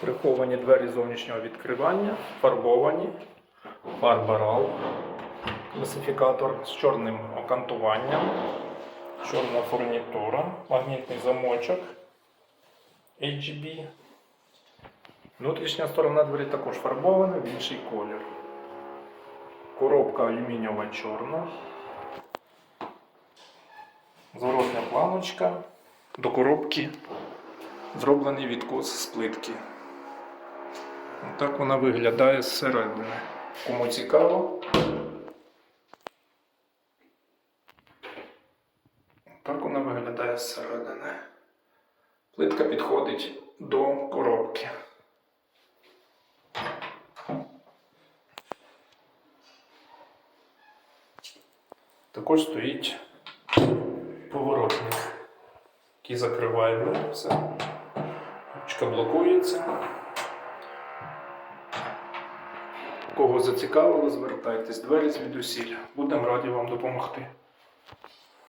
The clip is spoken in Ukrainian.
Приховані двері зовнішнього відкривання, фарбовані, фарба RAL, класифікатор з чорним окантуванням, чорна фурнітура, магнітний замочок HB. Внутрішня сторона двері також фарбована в інший колір. Коробка алюмінієва чорна. Зворотня планочка. До коробки зроблений відкос з плитки. Так вона виглядає зсередини. Кому цікаво. Так вона виглядає зсередини. Плитка підходить до коробки. Також стоїть поворотник, який закриває. Все. Ручка блокується. Кого зацікавило, звертайтесь двері звідусіль. Будемо раді вам допомогти.